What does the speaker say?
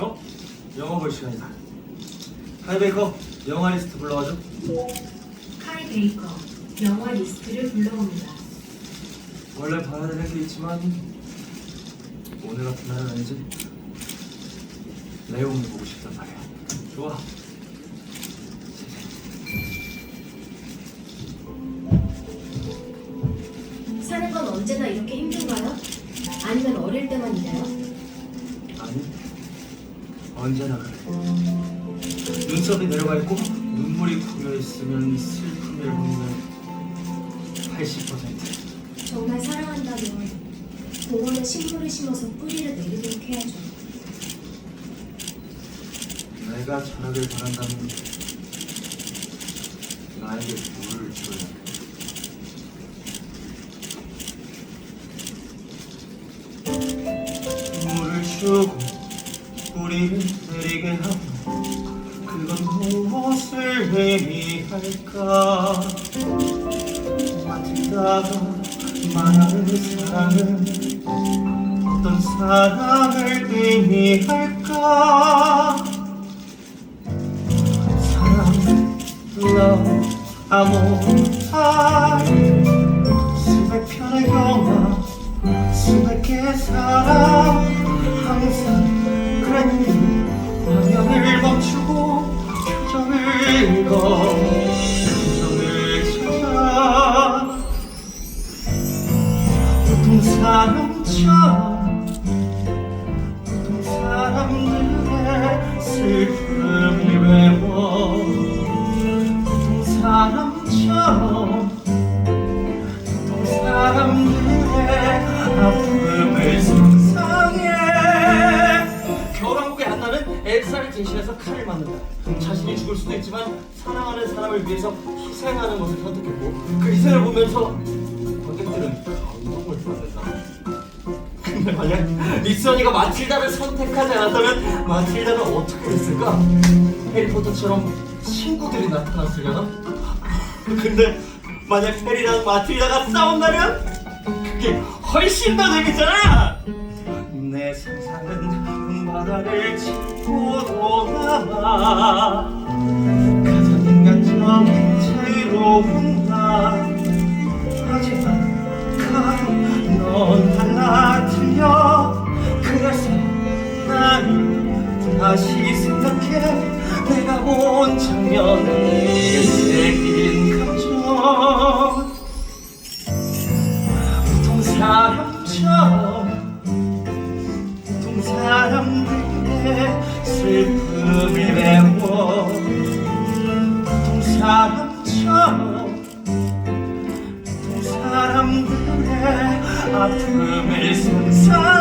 어? 영화 볼 시간이다. 하이 베이커 영화 리스트 불러와줘. 카이 베이커 영화 리스트를 불러옵니다. 원래 봐야 되는 게 있지만 오늘 같은 날은 아니지. 레옹을 보고 싶단 말이야. 좋아. 사는 건 언제나 이렇게 힘든가요? 아니면 어릴 때만 이래요? 아니 언제나 그래. 눈썹이 내려가 있고 눈물이 고여 있으면 슬픔의 확률 80%. 정말 사랑한다면 공원에 식물을 심어서 뿌리를 내리도록 해야죠. 내가 전하길 바란다면 나에게 물을 줘야 해. 물을 주고 뿌리를 내리게 하고 그건 무엇을 의미할까? 마치다가 말하는 사랑은 어떤 사랑을 의미할까? 사랑, love, amor, time 수백 편의 영화 수백 개의 사람 겨울왕국의 한나는 엘사를 대신해서 칼을 맞는다. 자신이 죽을 수도 있지만 사랑하는 사람을 위해서 희생하는 것을 선택했고 그 희생을 보면서 근데 만약 미선이가 마틸다를 선택하지 않았다면 마틸다는 어떻게 됐을까? 해리포터처럼 친구들이 나타났으려나? 근데 만약 해리랑 마틸다가 싸운다면 그게 훨씬 더 재밌잖아! 내 상상은 바다를 짚고 돌아 다시 생각해. 내가 본 장면에 새긴 감정 보통 사람처럼 보통 사람들의 슬픔을 메워. 보통 사람처럼 보통 사람들의 아픔을 상상